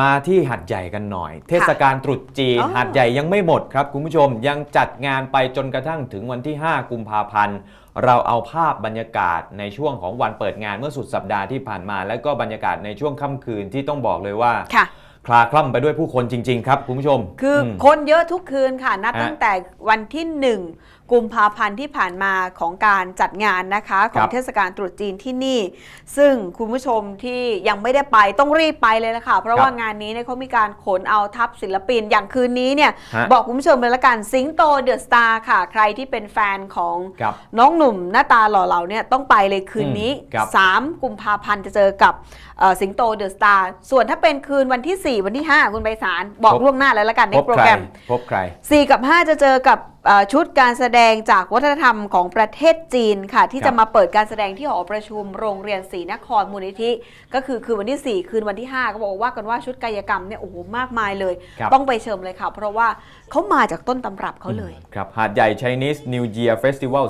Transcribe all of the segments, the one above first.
มาที่หัดใหญ่กันหน่อย เทศกาลตรุษจีนอ๋อหัดใหญ่ยังไม่หมดครับ คุณผู้ชมยังจัดงานไปจนกระทั่งถึงวันที่ 5 กุมภาพันธ์ เราเอาภาพบรรยากาศในช่วงของวันเปิดงานเมื่อสุดสัปดาห์ที่ผ่านมา และก็บรรยากาศในช่วงค่ำคืนที่ต้องบอกเลยว่า ค่ะคลาคล่ำไปด้วยผู้คนจริง ๆ ครับคุณผู้ชมคืออม คนเยอะทุกคืนค่ะ นับฮะตั้งแต่วันที่ 1 กุมภาพันธ์ที่ผ่านมาของการจัดงานนะคะ ขอครังบเทศกาลตรุษจีนที่นี่ ซึ่งคุณผู้ชมที่ยังไม่ได้ไปต้องรีบไปเลยละค่ะ เพราะครับว่างานนี้เนี่ยเขามีการขนเอาทัพศิลปินอย่างคืนนี้เนี่ย ฮะ บอกคุณผู้ชมเลยละกันสิงโตเดอะสตาร์ค่ะ ใครที่เป็นแฟนของ ครับ น้องหนุ่มหน้าตาหล่อเหลาเนี่ยต้องไปเลยคืนนี้ อืมครับ3 กุมภาพันธ์จะเจอกับเอ่อสิงโตเดอะสตาร์ส่วนถ้าเป็นคืนวันที่4 วันที่ 5 คุณใบสารบอกพบล่วงหน้าแล้วละกันในพบโปรใครแกรมพบใคร 4 กับ 5 จะเจอกับเอ่อชุดการแสดงจากวัฒนธรรมของประเทศจีนค่ะ ที่ครับจะมาเปิดการแสดงที่หอประชุมโรงเรียนศรีนครมูลนิธิ ก็คือคืนวันที่ 4 คืนวันที่ 5 ก็บอกว่ากันว่าชุดกายกรรมเนี่ยโอ้โหมากมายเลยครับต้องไปเชิมเลยค่ะ เพราะว่าเขามาจากต้นตำรับเขาเลยครับหาดใหญ่ Chinese New Year Festival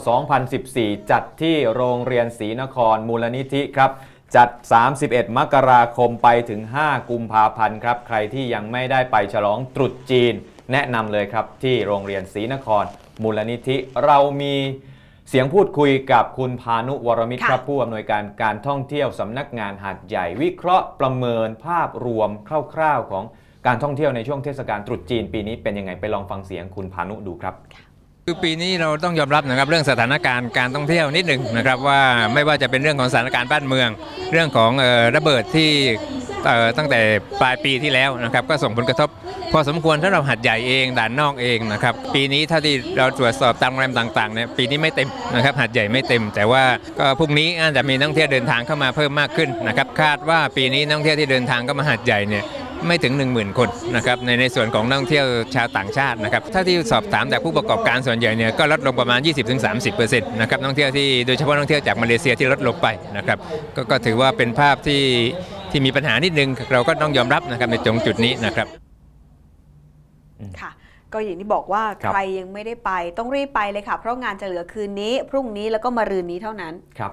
2014 จัดที่โรงเรียนศรีนครมูลนิธิครับ จัด 31 มกราคมไปถึง 5 กุมภาพันธ์ครับ ใครที่ยังไม่ได้ไปฉลองตรุษจีน แนะนำเลยครับที่โรงเรียนศรีนคร มูลนิธิ เรามีเสียงพูดคุยกับคุณพานุวรมิตรค่ะครับผู้อำนวยการการท่องเที่ยวสำนักงานหาดใหญ่ วิเคราะห์ประเมินภาพรวมคร่าวๆของการท่องเที่ยวในช่วงเทศกาลตรุษจีนปีนี้เป็นยังไงไปลองฟังเสียงคุณพานุดูครับ คือปีนี้เราต้องยอมรับนะครับเรื่องสถานการณ์การท่องเที่ยวนิดหนึ่งนะครับว่าไม่ว่าจะเป็นเรื่องของสถานการณ์บ้านเมือง เรื่องของออระเบิดที่ตั้งแต่ปลายปีที่แล้วนะครับก็ส่งผลกระทบ พอสมควรถ้าเราหัดใหญ่เองด่านนอกเองนะครับปีนี้เท่าที่เราตรวจสอบตามโรงแรมต่างๆเนี่ยปีนี้ไม่เต็มนะครับหัดใหญ่ไม่เต็ม แต่ว่าก็พรุ่งนี้อาจจะมีนักท่องเที่ยวเดินทางเข้ามาเพิ่มมากขึ้นนะครับคาดว่าปีนี้นักท่องเที่ยวที่เดินทางเข้ามาหัดใหญ่เนี่ย ไม่ถึง 1 0,000 คนนะครับในในส่วนของนักท่องเที่ยวชาวต่างชาตินะครับถ้าที่สอบถามจากผู้ประกอบการส่วนใหญ่เนี่ยก็ลดลงประมาณ 20-30%นะครับนักท่องเที่ยวที่โดยเฉพาะนักท่องเที่ยวจากมาเลเซียที่ลดลงไปนะครับกก็ถือว่าเป็นภาพที่ที่มีปัญหานิดนึงเราก็ต้องยอมรับนะครับในตรงจุดนี้นะครับค่ะก็อย่างที่บอกว่าใครยังไม่ได้ไปต้องรีบไปเลยค่ะ เพราะงานจะเหลือคืนนี้ พรุ่งนี้แล้วก็มะรืนนี้เท่านั้นครับ